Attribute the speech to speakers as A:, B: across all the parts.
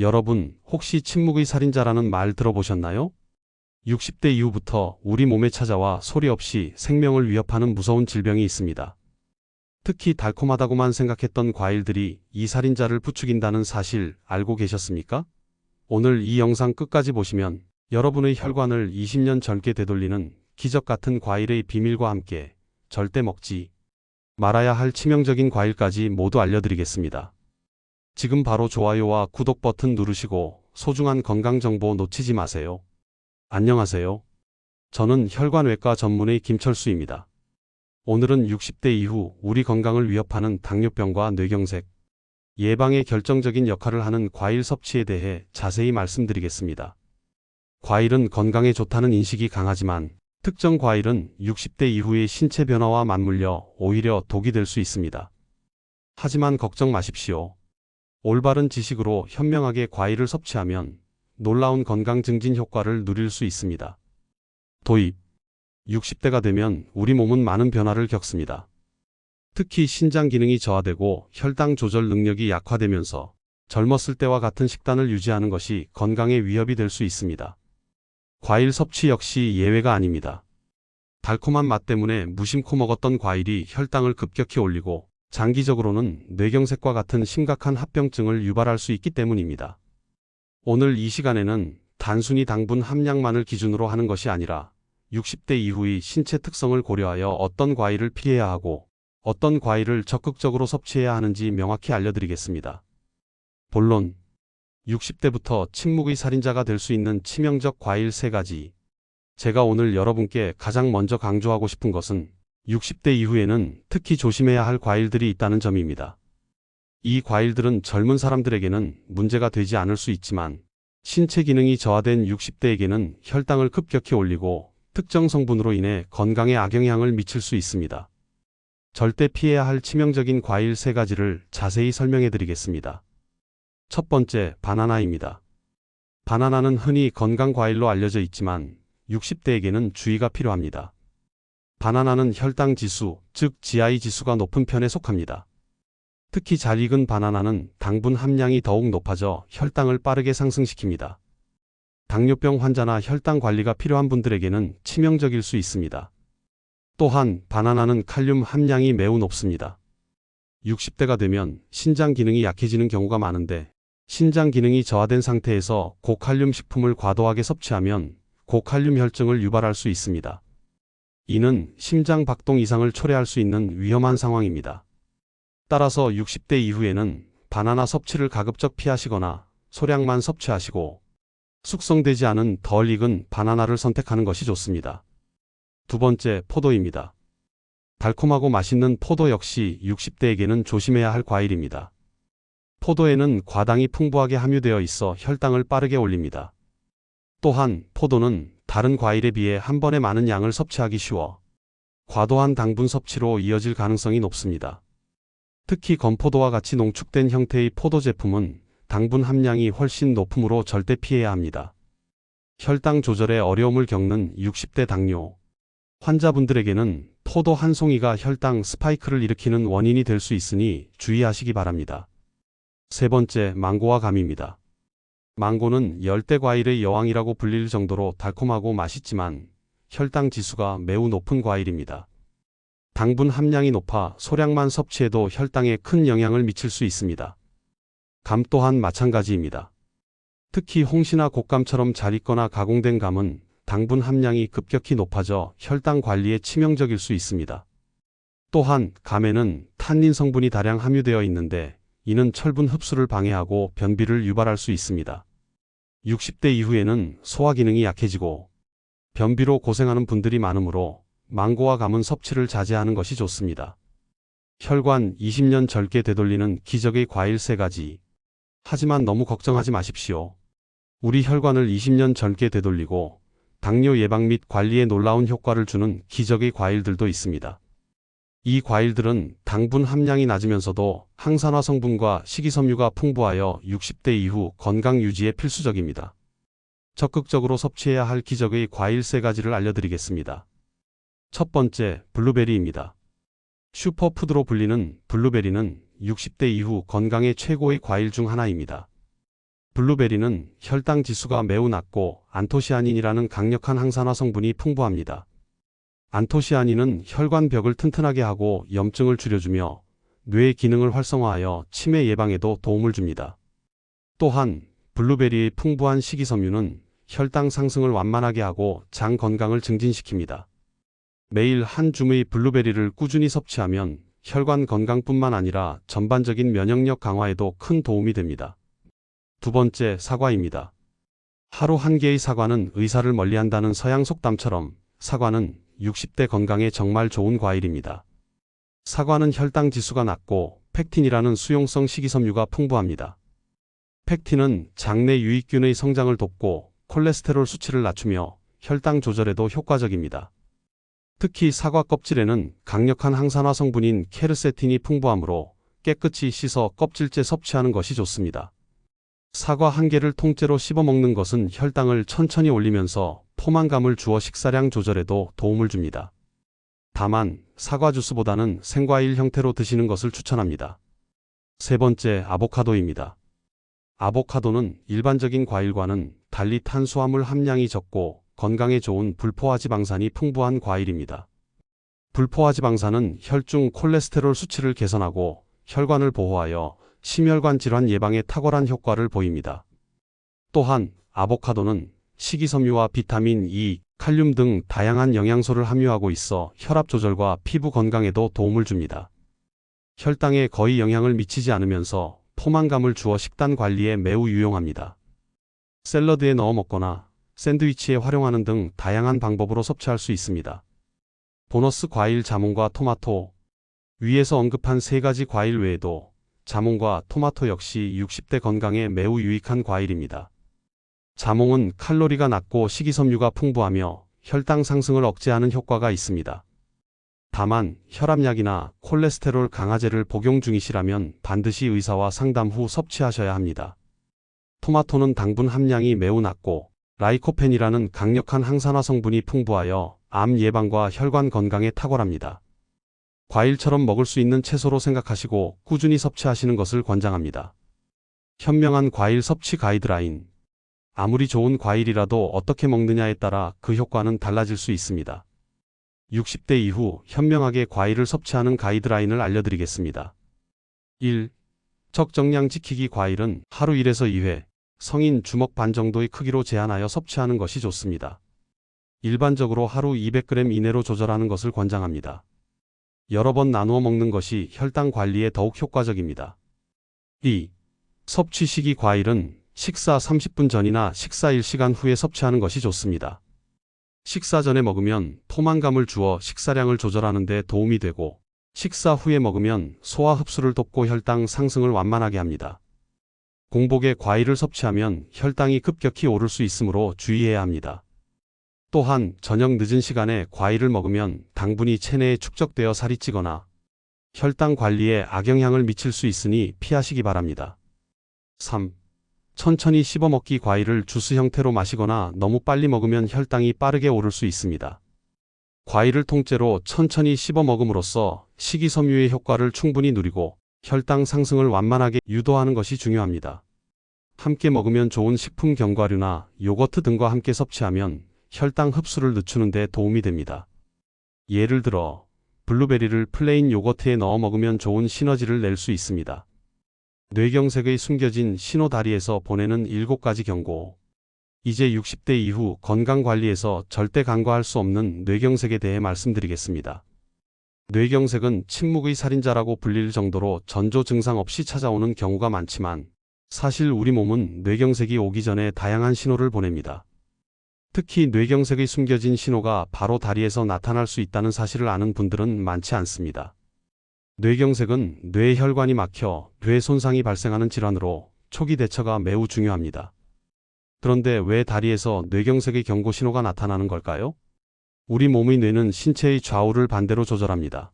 A: 여러분, 혹시 침묵의 살인자라는 말 들어보셨나요? 60대 이후부터 우리 몸에 찾아와 소리 없이 생명을 위협하는 무서운 질병이 있습니다. 특히 달콤하다고만 생각했던 과일들이 이 살인자를 부추긴다는 사실 알고 계셨습니까? 오늘 이 영상 끝까지 보시면 여러분의 혈관을 20년 젊게 되돌리는 기적 같은 과일의 비밀과 함께 절대 먹지 말아야 할 치명적인 과일까지 모두 알려드리겠습니다. 지금 바로 좋아요와 구독 버튼 누르시고 소중한 건강 정보 놓치지 마세요. 안녕하세요. 저는 혈관외과 전문의 김철수입니다. 오늘은 60대 이후 우리 건강을 위협하는 당뇨병과 뇌경색, 예방에 결정적인 역할을 하는 과일 섭취에 대해 자세히 말씀드리겠습니다. 과일은 건강에 좋다는 인식이 강하지만 특정 과일은 60대 이후의 신체 변화와 맞물려 오히려 독이 될 수 있습니다. 하지만 걱정 마십시오. 올바른 지식으로 현명하게 과일을 섭취하면 놀라운 건강 증진 효과를 누릴 수 있습니다. 도입 60대가 되면 우리 몸은 많은 변화를 겪습니다. 특히 신장 기능이 저하되고 혈당 조절 능력이 약화되면서 젊었을 때와 같은 식단을 유지하는 것이 건강에 위협이 될 수 있습니다. 과일 섭취 역시 예외가 아닙니다. 달콤한 맛 때문에 무심코 먹었던 과일이 혈당을 급격히 올리고 장기적으로는 뇌경색과 같은 심각한 합병증을 유발할 수 있기 때문입니다. 오늘 이 시간에는 단순히 당분 함량만을 기준으로 하는 것이 아니라 60대 이후의 신체 특성을 고려하여 어떤 과일을 피해야 하고 어떤 과일을 적극적으로 섭취해야 하는지 명확히 알려드리겠습니다. 본론 60대부터 침묵의 살인자가 될 수 있는 치명적 과일 3가지. 제가 오늘 여러분께 가장 먼저 강조하고 싶은 것은 60대 이후에는 특히 조심해야 할 과일들이 있다는 점입니다. 이 과일들은 젊은 사람들에게는 문제가 되지 않을 수 있지만 신체 기능이 저하된 60대에게는 혈당을 급격히 올리고 특정 성분으로 인해 건강에 악영향을 미칠 수 있습니다. 절대 피해야 할 치명적인 과일 3가지를 자세히 설명해 드리겠습니다. 첫 번째, 바나나입니다. 바나나는 흔히 건강 과일로 알려져 있지만 60대에게는 주의가 필요합니다. 바나나는 혈당 지수, 즉 GI 지수가 높은 편에 속합니다. 특히 잘 익은 바나나는 당분 함량이 더욱 높아져 혈당을 빠르게 상승시킵니다. 당뇨병 환자나 혈당 관리가 필요한 분들에게는 치명적일 수 있습니다. 또한 바나나는 칼륨 함량이 매우 높습니다. 60대가 되면 신장 기능이 약해지는 경우가 많은데 신장 기능이 저하된 상태에서 고칼륨 식품을 과도하게 섭취하면 고칼륨 혈증을 유발할 수 있습니다. 이는 심장 박동 이상을 초래할 수 있는 위험한 상황입니다. 따라서 60대 이후에는 바나나 섭취를 가급적 피하시거나 소량만 섭취하시고 숙성되지 않은 덜 익은 바나나를 선택하는 것이 좋습니다. 두 번째, 포도입니다. 달콤하고 맛있는 포도 역시 60대에게는 조심해야 할 과일입니다. 포도에는 과당이 풍부하게 함유되어 있어 혈당을 빠르게 올립니다. 또한 포도는 다른 과일에 비해 한 번에 많은 양을 섭취하기 쉬워 과도한 당분 섭취로 이어질 가능성이 높습니다. 특히 건포도와 같이 농축된 형태의 포도 제품은 당분 함량이 훨씬 높으므로 절대 피해야 합니다. 혈당 조절에 어려움을 겪는 60대 당뇨 환자분들에게는 포도 한 송이가 혈당 스파이크를 일으키는 원인이 될 수 있으니 주의하시기 바랍니다. 세 번째, 망고와 감입니다. 망고는 열대 과일의 여왕이라고 불릴 정도로 달콤하고 맛있지만 혈당 지수가 매우 높은 과일입니다. 당분 함량이 높아 소량만 섭취해도 혈당에 큰 영향을 미칠 수 있습니다. 감 또한 마찬가지입니다. 특히 홍시나 곶감처럼 잘 익거나 가공된 감은 당분 함량이 급격히 높아져 혈당 관리에 치명적일 수 있습니다. 또한 감에는 탄닌 성분이 다량 함유되어 있는데 이는 철분 흡수를 방해하고 변비를 유발할 수 있습니다. 60대 이후에는 소화 기능이 약해지고 변비로 고생하는 분들이 많으므로 망고와 감은 섭취를 자제하는 것이 좋습니다. 혈관 20년 젊게 되돌리는 기적의 과일 3가지. 하지만 너무 걱정하지 마십시오. 우리 혈관을 20년 젊게 되돌리고 당뇨 예방 및 관리에 놀라운 효과를 주는 기적의 과일들도 있습니다. 이 과일들은 당분 함량이 낮으면서도 항산화 성분과 식이섬유가 풍부하여 60대 이후 건강 유지에 필수적입니다. 적극적으로 섭취해야 할 기적의 과일 3가지를 알려드리겠습니다. 첫 번째, 블루베리입니다. 슈퍼푸드로 불리는 블루베리는 60대 이후 건강에 최고의 과일 중 하나입니다. 블루베리는 혈당 지수가 매우 낮고 안토시아닌이라는 강력한 항산화 성분이 풍부합니다. 안토시아닌은 혈관벽을 튼튼하게 하고 염증을 줄여주며 뇌의 기능을 활성화하여 치매 예방에도 도움을 줍니다. 또한 블루베리의 풍부한 식이섬유는 혈당 상승을 완만하게 하고 장 건강을 증진시킵니다. 매일 한 줌의 블루베리를 꾸준히 섭취하면 혈관 건강뿐만 아니라 전반적인 면역력 강화에도 큰 도움이 됩니다. 두 번째, 사과입니다. 하루 한 개의 사과는 의사를 멀리한다는 서양 속담처럼 사과는 60대 건강에 정말 좋은 과일입니다. 사과는 혈당 지수가 낮고 팩틴이라는 수용성 식이섬유가 풍부합니다. 팩틴은 장내 유익균의 성장을 돕고 콜레스테롤 수치를 낮추며 혈당 조절에도 효과적입니다. 특히 사과 껍질에는 강력한 항산화 성분인 케르세틴이 풍부하므로 깨끗이 씻어 껍질째 섭취하는 것이 좋습니다. 사과 한 개를 통째로 씹어 먹는 것은 혈당을 천천히 올리면서 포만감을 주어 식사량 조절에도 도움을 줍니다. 다만 사과 주스보다는 생과일 형태로 드시는 것을 추천합니다. 세 번째, 아보카도입니다. 아보카도는 일반적인 과일과는 달리 탄수화물 함량이 적고 건강에 좋은 불포화 지방산이 풍부한 과일입니다. 불포화 지방산은 혈중 콜레스테롤 수치를 개선하고 혈관을 보호하여 심혈관 질환 예방에 탁월한 효과를 보입니다. 또한 아보카도는 식이섬유와 비타민 E, 칼륨 등 다양한 영양소를 함유하고 있어 혈압 조절과 피부 건강에도 도움을 줍니다. 혈당에 거의 영향을 미치지 않으면서 포만감을 주어 식단 관리에 매우 유용합니다. 샐러드에 넣어 먹거나 샌드위치에 활용하는 등 다양한 방법으로 섭취할 수 있습니다. 보너스 과일 자몽과 토마토 위에서 언급한 세 가지 과일 외에도 자몽과 토마토 역시 60대 건강에 매우 유익한 과일입니다. 자몽은 칼로리가 낮고 식이섬유가 풍부하며 혈당 상승을 억제하는 효과가 있습니다. 다만 혈압약이나 콜레스테롤 강화제를 복용 중이시라면 반드시 의사와 상담 후 섭취하셔야 합니다. 토마토는 당분 함량이 매우 낮고 라이코펜이라는 강력한 항산화 성분이 풍부하여 암 예방과 혈관 건강에 탁월합니다. 과일처럼 먹을 수 있는 채소로 생각하시고 꾸준히 섭취하시는 것을 권장합니다. 현명한 과일 섭취 가이드라인. 아무리 좋은 과일이라도 어떻게 먹느냐에 따라 그 효과는 달라질 수 있습니다. 60대 이후 현명하게 과일을 섭취하는 가이드라인을 알려드리겠습니다. 1. 적정량 지키기 과일은 하루 1에서 2회, 성인 주먹 반 정도의 크기로 제한하여 섭취하는 것이 좋습니다. 일반적으로 하루 200g 이내로 조절하는 것을 권장합니다. 여러 번 나누어 먹는 것이 혈당 관리에 더욱 효과적입니다. 2. 섭취 시기 과일은 식사 30분 전이나 식사 1시간 후에 섭취하는 것이 좋습니다. 식사 전에 먹으면 포만감을 주어 식사량을 조절하는 데 도움이 되고 식사 후에 먹으면 소화 흡수를 돕고 혈당 상승을 완만하게 합니다. 공복에 과일을 섭취하면 혈당이 급격히 오를 수 있으므로 주의해야 합니다. 또한 저녁 늦은 시간에 과일을 먹으면 당분이 체내에 축적되어 살이 찌거나 혈당 관리에 악영향을 미칠 수 있으니 피하시기 바랍니다. 3. 천천히 씹어 먹기 과일을 주스 형태로 마시거나 너무 빨리 먹으면 혈당이 빠르게 오를 수 있습니다. 과일을 통째로 천천히 씹어 먹음으로써 식이섬유의 효과를 충분히 누리고 혈당 상승을 완만하게 유도하는 것이 중요합니다. 함께 먹으면 좋은 식품 견과류나 요거트 등과 함께 섭취하면 혈당 흡수를 늦추는 데 도움이 됩니다. 예를 들어 블루베리를 플레인 요거트에 넣어 먹으면 좋은 시너지를 낼 수 있습니다. 뇌경색의 숨겨진 신호다리에서 보내는 7가지 경고. 이제 60대 이후 건강관리에서 절대 간과할 수 없는 뇌경색에 대해 말씀드리겠습니다. 뇌경색은 침묵의 살인자라고 불릴 정도로 전조 증상 없이 찾아오는 경우가 많지만 사실 우리 몸은 뇌경색이 오기 전에 다양한 신호를 보냅니다. 특히 뇌경색의 숨겨진 신호가 바로 다리에서 나타날 수 있다는 사실을 아는 분들은 많지 않습니다. 뇌경색은 뇌 혈관이 막혀 뇌 손상이 발생하는 질환으로 초기 대처가 매우 중요합니다. 그런데 왜 다리에서 뇌경색의 경고 신호가 나타나는 걸까요? 우리 몸의 뇌는 신체의 좌우를 반대로 조절합니다.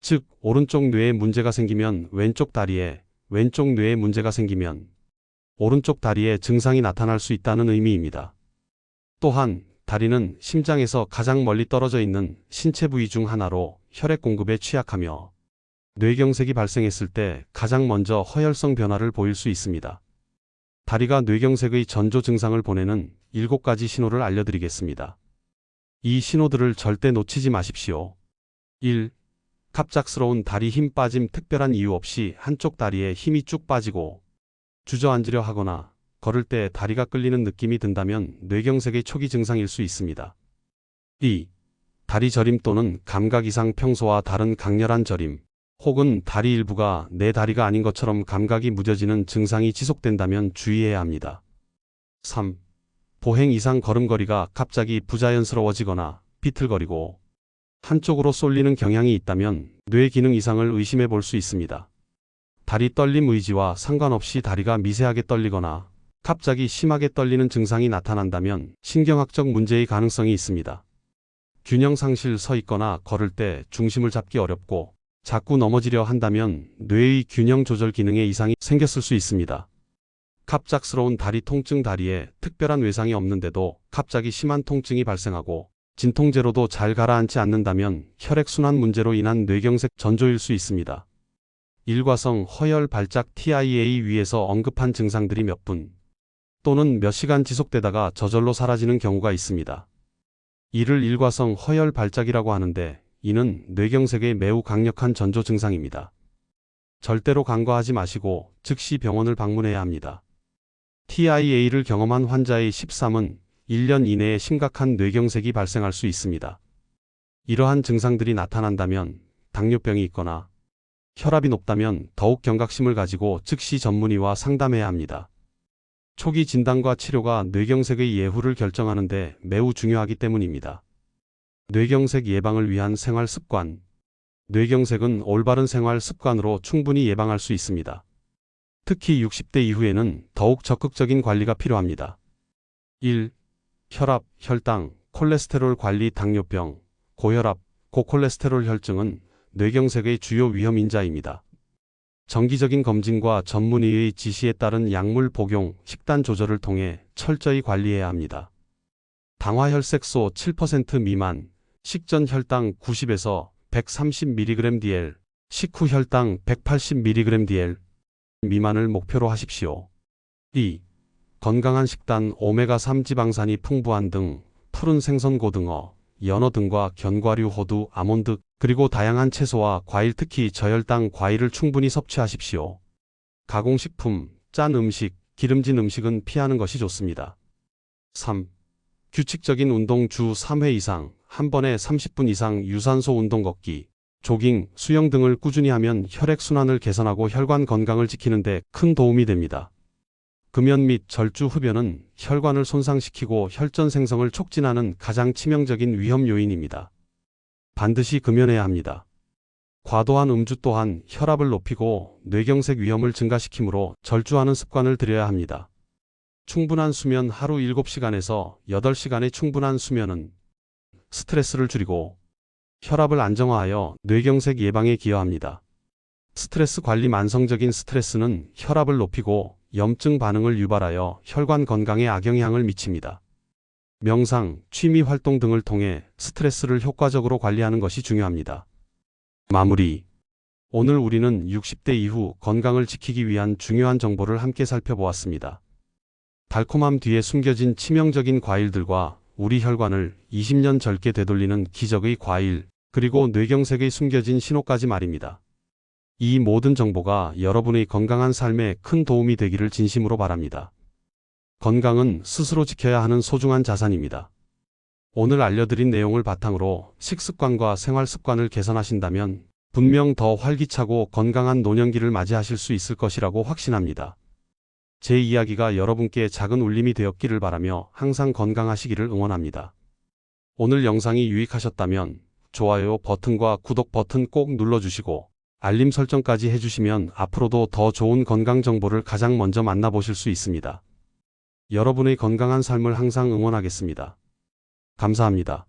A: 즉, 오른쪽 뇌에 문제가 생기면 왼쪽 다리에, 왼쪽 뇌에 문제가 생기면 오른쪽 다리에 증상이 나타날 수 있다는 의미입니다. 또한 다리는 심장에서 가장 멀리 떨어져 있는 신체 부위 중 하나로 혈액 공급에 취약하며 뇌경색이 발생했을 때 가장 먼저 허혈성 변화를 보일 수 있습니다. 다리가 뇌경색의 전조 증상을 보내는 7가지 신호를 알려드리겠습니다. 이 신호들을 절대 놓치지 마십시오. 1. 갑작스러운 다리 힘 빠짐 특별한 이유 없이 한쪽 다리에 힘이 쭉 빠지고 주저앉으려 하거나 걸을 때 다리가 끌리는 느낌이 든다면 뇌경색의 초기 증상일 수 있습니다. 2. 다리 저림 또는 감각 이상 평소와 다른 강렬한 저림, 혹은 다리 일부가 내 다리가 아닌 것처럼 감각이 무뎌지는 증상이 지속된다면 주의해야 합니다. 3. 보행 이상 걸음걸이가 갑자기 부자연스러워지거나 비틀거리고 한쪽으로 쏠리는 경향이 있다면 뇌 기능 이상을 의심해 볼 수 있습니다. 다리 떨림 의지와 상관없이 다리가 미세하게 떨리거나 갑자기 심하게 떨리는 증상이 나타난다면 신경학적 문제의 가능성이 있습니다. 균형 상실 서 있거나 걸을 때 중심을 잡기 어렵고 자꾸 넘어지려 한다면 뇌의 균형 조절 기능에 이상이 생겼을 수 있습니다. 갑작스러운 다리 통증 다리에 특별한 외상이 없는데도 갑자기 심한 통증이 발생하고 진통제로도 잘 가라앉지 않는다면 혈액순환 문제로 인한 뇌경색 전조일 수 있습니다. 일과성 허혈 발작 TIA 위에서 언급한 증상들이 몇 분 또는 몇 시간 지속되다가 저절로 사라지는 경우가 있습니다. 이를 일과성 허혈 발작이라고 하는데 이는 뇌경색의 매우 강력한 전조 증상입니다. 절대로 간과하지 마시고 즉시 병원을 방문해야 합니다. TIA를 경험한 환자의 13은 1년 이내에 심각한 뇌경색이 발생할 수 있습니다. 이러한 증상들이 나타난다면 당뇨병이 있거나 혈압이 높다면 더욱 경각심을 가지고 즉시 전문의와 상담해야 합니다. 초기 진단과 치료가 뇌경색의 예후를 결정하는데 매우 중요하기 때문입니다. 뇌경색 예방을 위한 생활 습관. 뇌경색은 올바른 생활 습관으로 충분히 예방할 수 있습니다. 특히 60대 이후에는 더욱 적극적인 관리가 필요합니다. 1. 혈압, 혈당, 콜레스테롤 관리 당뇨병, 고혈압, 고콜레스테롤 혈증은 뇌경색의 주요 위험 인자입니다. 정기적인 검진과 전문의의 지시에 따른 약물 복용, 식단 조절을 통해 철저히 관리해야 합니다. 당화혈색소 7% 미만, 식전 혈당 90에서 130mg DL, 식후 혈당 180mg DL 미만을 목표로 하십시오. 2. 건강한 식단 오메가3 지방산이 풍부한 등 푸른 생선 고등어, 연어 등과 견과류 호두, 아몬드, 그리고 다양한 채소와 과일 특히 저혈당 과일을 충분히 섭취하십시오. 가공식품, 짠 음식, 기름진 음식은 피하는 것이 좋습니다. 3. 규칙적인 운동 주 3회 이상, 한 번에 30분 이상 유산소 운동 걷기, 조깅, 수영 등을 꾸준히 하면 혈액순환을 개선하고 혈관 건강을 지키는 데 큰 도움이 됩니다. 금연 및 절주 흡연은 혈관을 손상시키고 혈전 생성을 촉진하는 가장 치명적인 위험 요인입니다. 반드시 금연해야 합니다. 과도한 음주 또한 혈압을 높이고 뇌경색 위험을 증가시키므로 절주하는 습관을 들여야 합니다. 충분한 수면 하루 7시간에서 8시간의 충분한 수면은 스트레스를 줄이고 혈압을 안정화하여 뇌경색 예방에 기여합니다. 스트레스 관리 만성적인 스트레스는 혈압을 높이고 염증 반응을 유발하여 혈관 건강에 악영향을 미칩니다. 명상, 취미 활동 등을 통해 스트레스를 효과적으로 관리하는 것이 중요합니다. 마무리. 오늘 우리는 60대 이후 건강을 지키기 위한 중요한 정보를 함께 살펴보았습니다. 달콤함 뒤에 숨겨진 치명적인 과일들과 우리 혈관을 20년 젊게 되돌리는 기적의 과일, 그리고 뇌경색의 숨겨진 신호까지 말입니다. 이 모든 정보가 여러분의 건강한 삶에 큰 도움이 되기를 진심으로 바랍니다. 건강은 스스로 지켜야 하는 소중한 자산입니다. 오늘 알려드린 내용을 바탕으로 식습관과 생활 습관을 개선하신다면 분명 더 활기차고 건강한 노년기를 맞이하실 수 있을 것이라고 확신합니다. 제 이야기가 여러분께 작은 울림이 되었기를 바라며 항상 건강하시기를 응원합니다. 오늘 영상이 유익하셨다면 좋아요 버튼과 구독 버튼 꼭 눌러주시고 알림 설정까지 해주시면 앞으로도 더 좋은 건강 정보를 가장 먼저 만나보실 수 있습니다. 여러분의 건강한 삶을 항상 응원하겠습니다. 감사합니다.